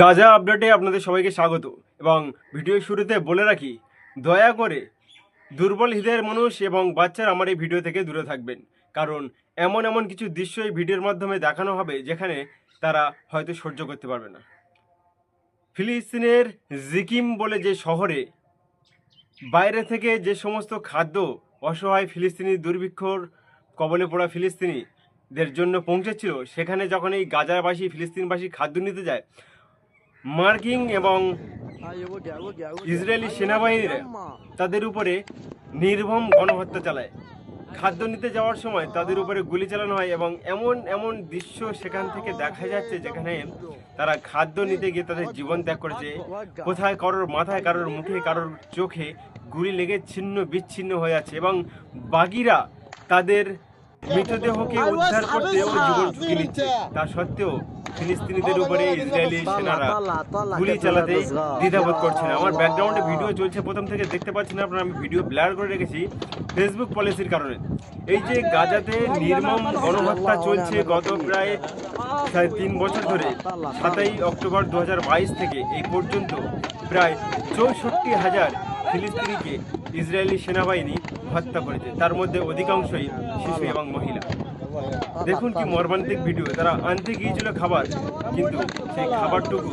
গাজা আপডেটে আপনাদের সবাইকে স্বাগত এবং ভিডিও শুরুতে বলে রাখি, দয়া করে দুর্বল হৃদয়ের মানুষ এবং বাচ্চারা আমার এই ভিডিও থেকে দূরে থাকবেন। কারণ এমন এমন কিছু দৃশ্য এই ভিডিওর মাধ্যমে দেখানো হবে যেখানে তারা হয়তো সহ্য করতে পারবে না। ফিলিস্তিনের জিকিম বলে যে শহরে বাইরে থেকে যে সমস্ত খাদ্য অসহায় ফিলিস্তিনি দুর্ভিক্ষর কবলে পড়া ফিলিস্তিনিদের জন্য পৌঁছেছিল, সেখানে যখন এই গাজাবাসী ফিলিস্তিনবাসী খাদ্য নিতে যায় মার্কিং এবং ইসরায়েলি সেনাবাহিনীরা তাদের উপরে নির্মম গণহত্যা চালায়। খাদ্য নিতে যাওয়ার সময় তাদের উপরে গুলি চালানো হয় এবং এমন এমন দৃশ্য সেখান থেকে দেখা যাচ্ছে যেখানে তারা খাদ্য নিতে গিয়ে তাদের জীবন ত্যাগ করেছে। কোথায় কারোর মাথায় কারোর মুখে কারোর চোখে গুলি লেগে ছিন্ন বিচ্ছিন্ন হয়ে আছে এবং বাগিরা তাদের মৃতদেহকে উদ্ধার করতে জীবন ঝুঁকি নিচ্ছে। তা সত্ত্বেও ফিলিস্তিনিদের উপরে ইসরায়েলি সেনারা গুলি চালাতে দ্বিধাবোধ করছে না। আমার ব্যাকগ্রাউন্ডে ভিডিও চলছে প্রথম থেকে দেখতে পাচ্ছেন আপনারা আমি ভিডিও ব্লার করে রেখেছি ফেসবুক পলিসির কারণে। এই যে গাজাতে নির্মম গণহত্যা চলছে গত প্রায় সাড়ে তিন বছর ধরে সাতাই অক্টোবর দু হাজার বাইশ থেকে এই পর্যন্ত প্রায় চৌষট্টি হাজার ফিলিস্তিনিকে ইসরায়েলি সেনাবাহিনী হত্যা করেছে। তার মধ্যে অধিকাংশই শিশু এবং মহিলা। দেখুন কি মর্মান্তিক ভিডিও তারা আনতে গিয়েছিল খাবার, কিন্তু সেই খাবারটুকু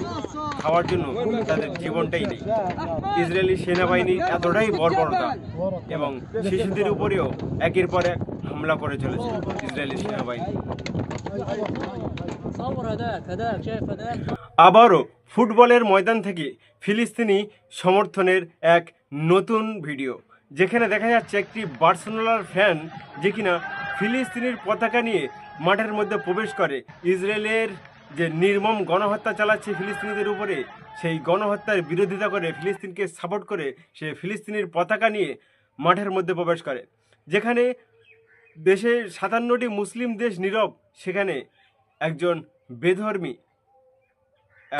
খাওয়ার জন্য তাদের জীবনটাই নেই। ইসরায়েলি সেনাবাহিনী এতটাই বর্বরতা এবং শিশুদের উপরেও একের পর এক হামলা করে চলেছে ইসরায়েলি সেনাবাহিনী। আবারও ফুটবলের ময়দান থেকে ফিলিস্তিনি সমর্থনের এক নতুন ভিডিও যেখানে দেখা যাচ্ছে একটি বার্সেলোনার ফ্যান যে কিনা ফিলিস্তিনির পতাকা নিয়ে মাঠের মধ্যে প্রবেশ করে। ইসরায়েলের যে নির্মম গণহত্যা চালাচ্ছে ফিলিস্তিনিদের উপরে, সেই গণহত্যার বিরোধিতা করে ফিলিস্তিনকে সাপোর্ট করে সে ফিলিস্তিনির পতাকা নিয়ে মাঠের মধ্যে প্রবেশ করে। যেখানে দেশে সাতান্নটি মুসলিম দেশ নীরব, সেখানে একজন বেধর্মী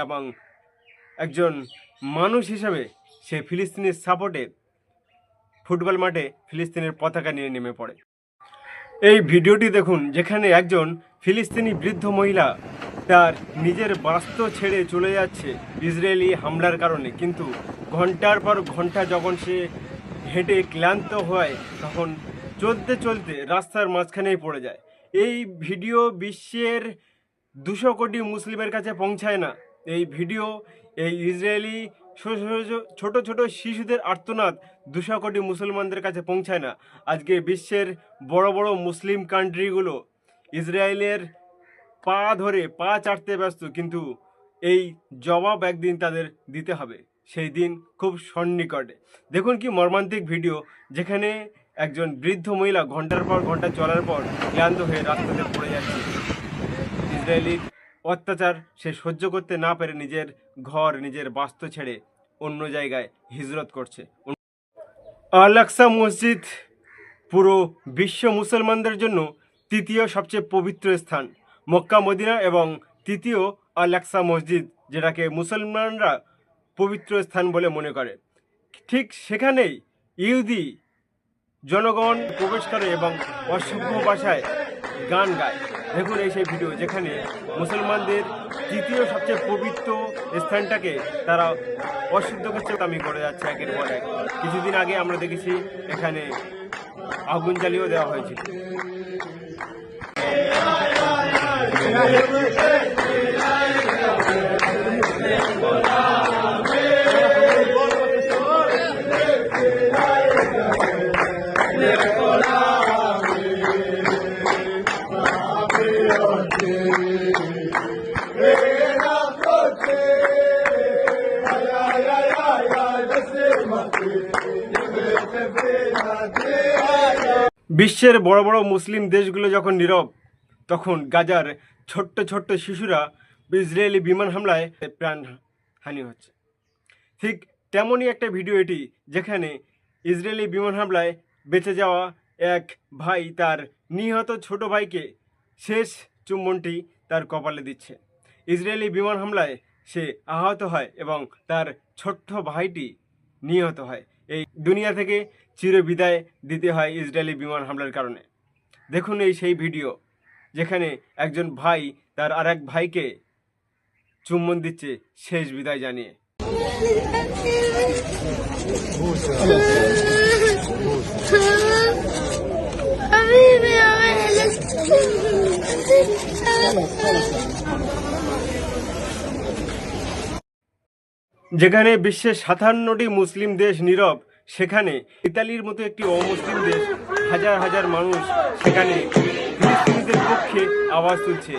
এবং একজন মানুষ হিসাবে সে ফিলিস্তিনের সাপোর্টে ফুটবল মাঠে ফিলিস্তিনের পতাকা নিয়ে নেমে পড়ে। এই ভিডিওটি দেখুন, যেখানে একজন ফিলিস্তিনি বৃদ্ধ মহিলা তার নিজের বাস্ত ছেড়ে চলে যাচ্ছে ইসরায়েলি হামলার কারণে। কিন্তু ঘণ্টার পর ঘণ্টা যখন সে হেঁটে ক্লান্ত হয়, তখন চলতে চলতে রাস্তার মাঝখানেই পড়ে যায়। এই ভিডিও বিশ্বের দুশো কোটি মুসলিমের কাছে পৌঁছায় না। এই ভিডিও এই ইসরায়েলি ছোট ছোট শিশুদের আর্তনাদ দুশো কোটি মুসলমানদের কাছে পৌঁছায় না। আজকে বিশ্বের বড় বড় মুসলিম কান্ট্রিগুলো ইসরায়েলের পা ধরে পা চাটতে ব্যস্ত, কিন্তু এই জবাব একদিন তাদের দিতে হবে। সেই দিন খুব সন্নিকটে। দেখুন কি মর্মান্তিক ভিডিও, যেখানে একজন বৃদ্ধ মহিলা ঘণ্টার পর ঘণ্টা চলার পর ক্লান্ত হয়ে রাস্তাতে পড়ে যাচ্ছে। ইসরায়েলির অত্যাচার সে সহ্য করতে না পেরে নিজের ঘর, নিজের বাস্তু ছেড়ে অন্য জায়গায় হিজরত করছে। আলাক্সা মসজিদ পুরো বিশ্ব মুসলমানদের জন্য তৃতীয় সবচেয়ে পবিত্র স্থান। মক্কা, মদিনা এবং তৃতীয় আলাক্সা মসজিদ, যেটাকে মুসলমানরা পবিত্র স্থান বলে মনে করে। ঠিক সেখানেই ইহুদি জনগণ প্রবেশ করে এবং অসভ্য ভাষায় গান গায়। দেখুন এই সেই ভিডিও যেখানে মুসলমানদের তৃতীয় সবচেয়ে পবিত্র স্থানটাকে তারা অশুদ্ধ দামি করে যাচ্ছে একের পর এক। কিছুদিন আগে আমরা দেখেছি এখানে আগুন জ্বালিয়েও দেওয়া হয়েছিল। বিশ্বের বড় বড় মুসলিম দেশগুলো যখন নীরব, তখন গাজার ছোট্ট ছোট্ট শিশুরা ইসরায়েলি বিমান হামলায় প্রাণ হানি হচ্ছে। ঠিক তেমনই একটা ভিডিও এটি, যেখানে ইসরায়েলি বিমান হামলায় বেঁচে যাওয়া এক ভাই তার নিহত ছোট ভাইকে শেষ চুম্বনটি তার কপালে দিচ্ছে। ইসরায়েলি বিমান হামলায় সে আহত হয় এবং তার ছোট্ট ভাইটি নিহত হয়। এই দুনিয়া থেকে চিরবিদায় দিতে হয় ইসরায়েলি বিমান হামলার কারণে। দেখুন এই সেই ভিডিও যেখানে একজন ভাই তার আর এক ভাইকে চুম্বন দিচ্ছে শেষ বিদায় জানিয়ে। আমি যেখানে বিশ্বের সাতান্নটি মুসলিম দেশ নীরব, সেখানে ইতালির মতো একটি অমুসলিম দেশ হাজার হাজার মানুষ সেখানে পক্ষে আওয়াজ তুলছে।